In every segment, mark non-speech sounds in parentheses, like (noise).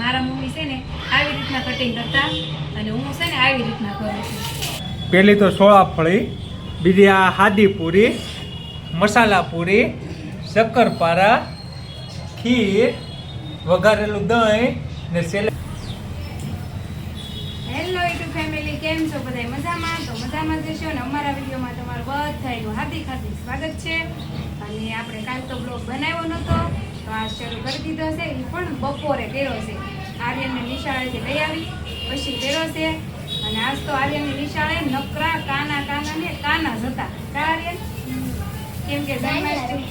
મારા મમ્મી છે ને આવી રીતના કટિંગ કરતા અને હું છે ને આવી રીતના કરું છું. પેલી તો સોળાફળી બીજી આ હાદી પૂરી મસાલા પૂરી શક્કરપારા ખીર વઘારેલું દહીં ને સેલ હેલો યુટ્યુબ ફેમિલી કેમ છો બધા મજામાં? તો મજામાં જશો ને? અમારા વિડીયોમાં તમારું બધાનું હાર્દિક હાર્દિક સ્વાગત છે. અને આપણે કાલ તો બ્લોગ બનાવ્યો નહોતો તો આ શરૂ કરી દીધો છે. એ પણ બપોરે કર્યો છે. આર્યનને નિશાળેથી લઈ આવી. પછી છે. અને આજ તો આર્યનની નિશાળે નકરા કાના કાના ને કાના જ હતા. કા આર્યન? કેમ કે જન્માષ્ટમી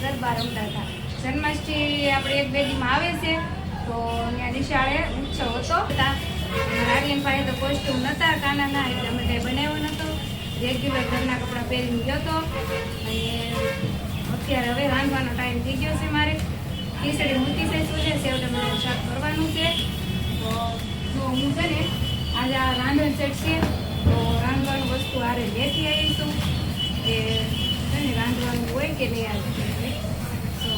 ગરબા રમતા હતા. જન્માષ્ટમી આપણે એક બે દીમાં આવે છે. તો ત્યાં નિશાળે ઉત્સવ હતો. હતા. આર્યન પાસે તો કોસ્ટ્યુમ નહોતા કાના ના એટલે અમે કંઈ બનાવ્યો નહોતો રેગ્યુલર ઘરના કપડાં પહેરીને ગયો હતો અને અત્યારે હવે રાંધવાનો ટાઈમ થઈ ગયો છે મારે. ખીચડી મૂકી છે શું છે સેવ ટમેટાનું શાક કરવાનું છે તો જો હું છે ને આજે આ રાંધણ સેટ છે તો રાંધવાનું વસ્તુ હારે લેતી આવીશું કે છે ને રાંધવાનું હોય કે નહીં આજે તો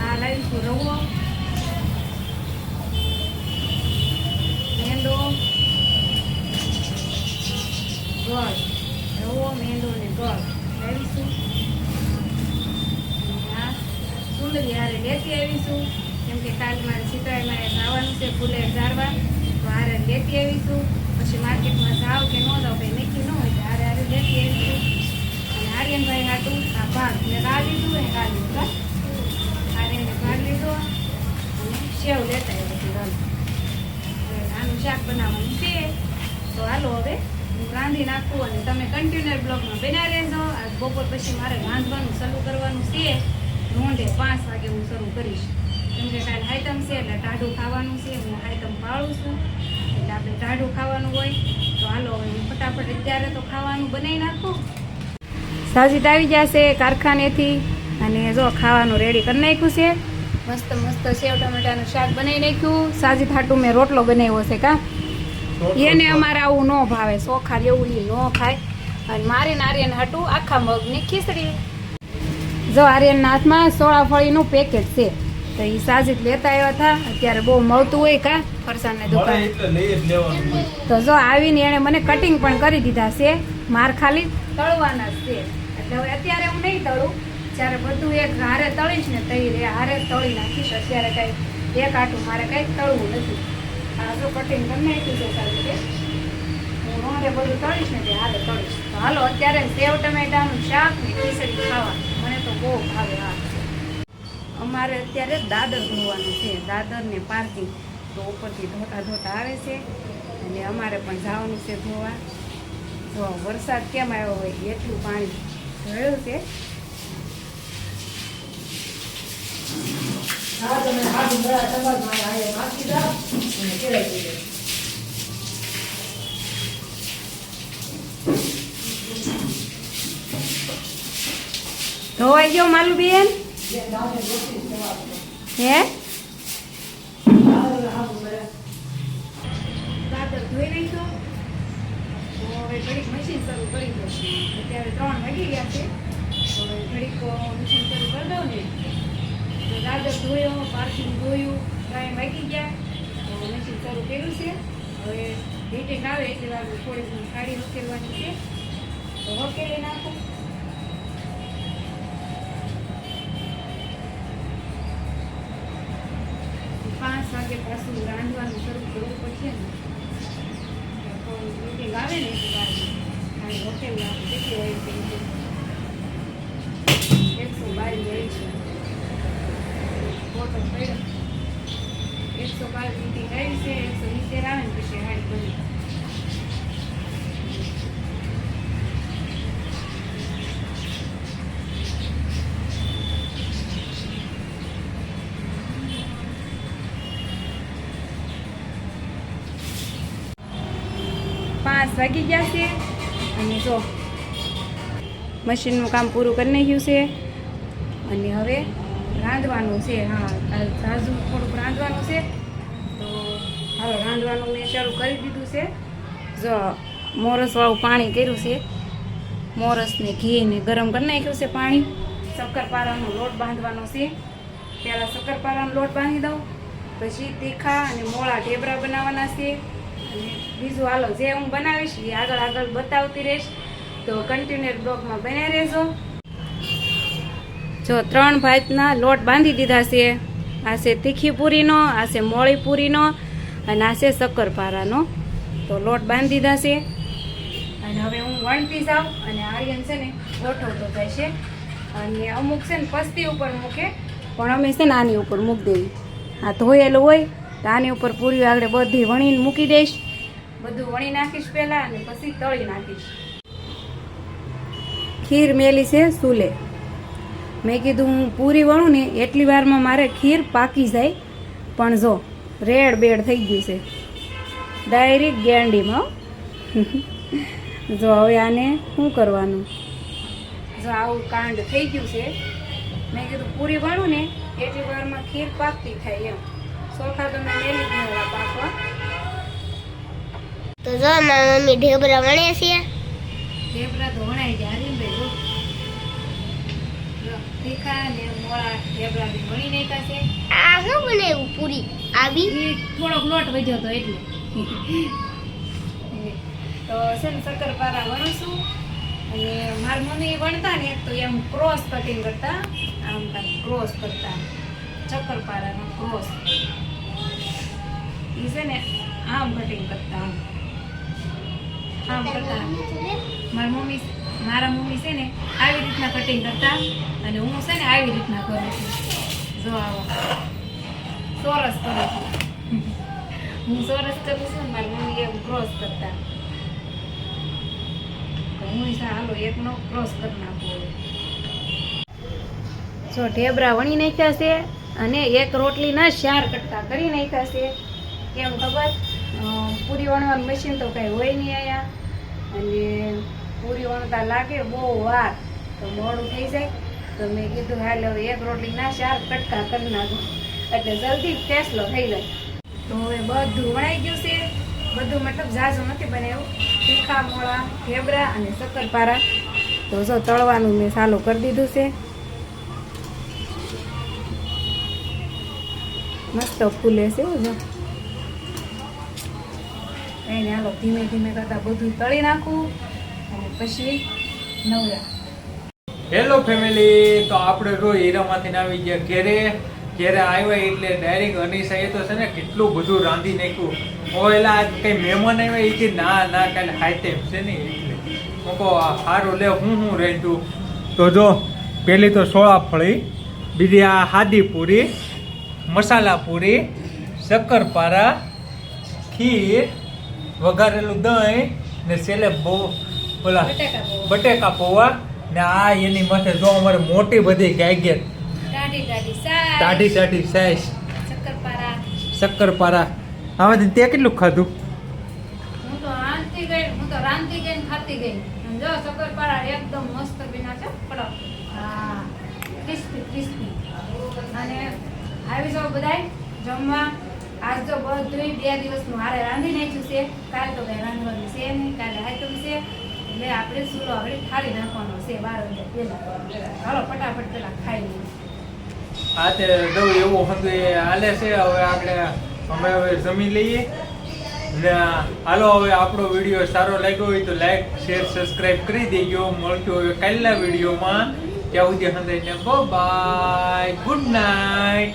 આ લાવીશું રવો મેંદો ગોળ રવો મેંદો ને ગોળ લાવીશું અને આ સુંદરી હારે લેતી આવીશું. કેમ કે કાલ મારે સીતળાઈમાં એ જવાનું છે ફૂલે ઝાડવા તો હારે લેતી આવીશું. પછી માર્કેટમાં જાવ કે ન જાવ કંઈ નક્કી ન હોય હારે હારે લેતી આવીશું. અને આર્યનભાઈ હાટું આ ભાગ મેં રા લીધું ને રા લીધું આર્યને ભાગ લીધો અને સેવ લેતા આવ્યો આનું શાક બનાવવાનું છે. તો હાલો હવે રાંધી નાખું અને તમે કન્ટિન્યુઅર બ્લોગમાં બના રહેજો. આજ બપોર પછી મારે રાંધવાનું શરૂ કરવાનું છે. રોંઢે પાંચ વાગે હું શરૂ કરીશ. કેમ કે કાલે આઈટમ છે એટલે ટાઢું ખાવાનું છે હું આઈટમ પાળું છું. એટલે આપણે ટાઢું ખાવાનું હોય તો હાલો હવે હું ફટાફટ અત્યારે તો ખાવાનું બનાવી નાખું. સાજીત આવી જશે કારખાનેથી અને જો ખાવાનું રેડી કરી નાખ્યું છે. મસ્ત મસ્ત સેવ ટમેટાનું શાક બનાવી નાખ્યું. સાજીત હાટું મેં રોટલો બનાવ્યો છે કા? એને અમારે આવું ન ભાવે ચોખા જેવું ન ખાય. અને મારે નારિયેળ હાટું આખા મગની ખીચડી. જો આર્યનના હાથમાં સોળાફળીનું પેકેટ છે તો એ સાજીત લેતા આવ્યા હતા. અત્યારે બહુ મળતું હોય કા ફરસાણને દુકાન. તો જો આવીને એણે મને કટિંગ પણ કરી દીધા છે માર ખાલી તળવાના છે. એટલે હવે અત્યારે હું નહીં તળું જ્યારે બધું એક હારે તળીશ ને તઈ રે હારે તળી નાખીશ. અત્યારે કાંઈ એક આટું મારે કાંઈ તળવું નથી. આ જો કટિંગ કરી નાખ્યું છે સારું કે હું હારે બધું તળીશ ને તે હારે તળીશ. તો હાલો અત્યારે સેવ ટમેટાનું શાક ને ખીચડી ખાવા. બહુ ભાવે આ અમારે અત્યારે દાદર ધોવાનું છે. દાદર ને પાર્કિંગ. તો ઉપરથી ધોતા ધોતા આવે છે. અને અમારે પણ જવાનું છે ધોવા. જો વરસાદ કેમ આવ્યો હોય એટલું પાણી ભર્યું છે. હા, તમે હાથ હે તમારા ઘડીક મશીન શરૂ કરી દઉં વાગી ગયા છે. તો હવે ઘડીક મશીન શરૂ કરી દઉં ને. તો દાદર ધોયો પાર્કિંગ ધોયું. ત્રણ વાગી ગયા. તો મશીન શરૂ કર્યું છે. હવે હીટિંગ આવે એટલે વાર થોડી સાડી ઉકેલવાની છે. તો વકેલી નાખું. પાંચ વાગે પાછું રાંધવાનું શરૂ કરવું પડશે ને તો મીટિંગ આવે ને એટલે વાર ખાલી હોટેલ આપણે કેટલી હોય છે એકસો બાર જાય છે ફોટો પડ્યો એકસો બાર મીટિંગ આવી છે એકસો સિત્તેર આવે ને પછી હાડી બની પાંચ વાગી ગયા છે. અને જો મશીનનું કામ પૂરું કરી નાખ્યું છે. અને હવે રાંધવાનું છે. હા ઝાઝું થોડુંક રાંધવાનું છે. તો હવે રાંધવાનું મેં શરૂ કરી દીધું છે. જો મોરસવાળું પાણી કર્યું છે. મોરસને ઘીને ગરમ કરી નાખ્યું છે પાણી. શક્કરપારાનો લોટ બાંધવાનો છે. પહેલાં શક્કરપારાનો લોટ બાંધી દઉં. પછી તીખા અને મોળા ઢેબરા બનાવવાના છે. અને બીજું હાલો, જે હું બનાવીશ એ આગળ આગળ બતાવતી રહીશ. તો કન્ટિન્યુઅર બ્લોગમાં બન્યા રહેજો. જો ત્રણ ભાતના લોટ બાંધી દીધા છે. આ છે તીખી પૂરીનો આ છે મોળી પૂરીનો અને આ છે શક્કરપારાનો. તો લોટ બાંધી દીધા છે. અને હવે હું વણતી જાઉં અને આર્યન છે ને ગોઠવતો જાય છે. અને અમુક છે ને પસ્તી ઉપર મૂકે, પણ અમે છે ને આની ઉપર મૂકી દેવી. આ ધોયેલું હોય તો ઉપર પૂરી આગળ બધી વણીને મૂકી દઈશ. બધું વણી નાખીશ પહેલાં અને પછી તળી નાખીશ. ખીર મેલી છે સુલે. મેં કીધું હું પૂરી વણું ને એટલી વારમાં મારે ખીર પાકી જાય. પણ જો, રેડ બેડ થઈ ગયું છે. ડાયરેક્ટ ગેંડીમાં. (laughs) જો હવે આને શું કરવાનું? જો આવું કાંડ થઈ ગયું છે, મેં કીધું પૂરી વણું ને, એટલી વારમાં ખીર પાકતી થાય એમ. ચોખા તો મેં જ નહોતા પાકવા તો જો મારા મમ્મી ઢેબરા વણે છે. ઢેબરા તો વણાઈ ગયા હરીમભાઈ જો. તીખા ને મોળા ઢેબરા બી વણી નાખ્યા છે. આ શું બનાવ્યું પૂરી? આવી? થોડોક લોટ વધ્યો તો એટલે. તો છે ને શક્કરપારા વણશું. અને મારી મમ્મી વણતા ને તો એમ ક્રોસ કટિંગ કરતા. આમ ક્રોસ કરતા. શક્કરપારાનો ક્રોસ એ છે ને આમ કટિંગ કરતા આમ. આમ કરતા. મારા મમ્મી મારા મમ્મી છે ને આવી રીતના કટિંગ કરતા અને હું છે ને આવી રીતના કરું છું. જો આવો. સોરસ કરું છું. હું સોરસ કરું છું મારી મમ્મી એમ ક્રોસ કરતા. હું હાલો એકનો ક્રોસ કરી નાખું. જો ઢેબરા વણી નાખ્યા છે અને એક રોટલીના શાર કટકા કરી નાખ્યા છે. કેમ ખબર? પૂરી વણવાનું મશીન તો કાંઈ હોય નહીં અહીંયા. અને પૂરી વણતા લાગે બહુ વાર. તો મોડું થઈ જાય. તો મેં કીધું, હાલ હવે એક રોટલીના ચાર કટકા કરી નાખું. એટલે જલ્દી ફેસલો થઈ જાય. તો હવે બધું વણાઈ ગયું છે. બધું મતલબ ઝાઝું નથી બનાવ્યું તીખા, મોળા ઢેબરા અને શક્કરપારા. તો જો તળવાનું મેં સાલું કરી દીધું છે. મસ્ત ફૂલે છે એવું જો. એને હાલો ધીમે ધીમે કરતા બધું તળી નાખું અને પછી નવરા. હેલો ફેમિલી તો આપણે જો હીરામાંથી આવી ગયા ઘેરે. ઘેરે આવ્યા એટલે ડાયરેક્ટ અનિશાએ તો છે ને કેટલું બધું રાંધી નાખ્યું. એલા, આજ કઈ મહેમાન આવ્યા? એ કે ના ના, કાલે હાઈટેમ છે ને એટલે. હું સારું લે, હું હું રાંધ્યું તો જો પહેલી તો સોળા ફળી, બીજી આ હાદી પૂરી, મસાલા પૂરી, શક્કરપારા, ખીર વઘારેલું દહીં ને છેલ્લે બહુ પેલા બટેકા પૌવા. ને આ એની માથે જો અમારે મોટી બધી ગાયગેર. ટાઢી ટાઢી સાઈઝ શક્કરપારા. આમાંથી તે કેટલું ખાધું? જમવા. આજ તો બધું બે દિવસનું હારે રાંધી નાખ્યું છે. કાલ તો કઈ રાંધવાનું છે નહીં કાલે આઈટમ છે. એટલે આપણે સૂરો હવે ખાલી નાખવાનો છે બાર વાગ્યા પહેલા. હાલો ફટાફટ પેલા ખાઈ લઈએ. હા તે દઉં એવું હતું એ હાલે છે હવે આપણે અમે હવે જમી લઈએ. ને હાલો હવે આપણો વીડિયો સારો લાગ્યો હોય તો લાઈક શેર સબસ્ક્રાઈબ કરી દેજો. મળતું હવે કાલના વિડીયોમાં. ત્યાં સુધી હંધાઈને બાય ગુડ નાઇટ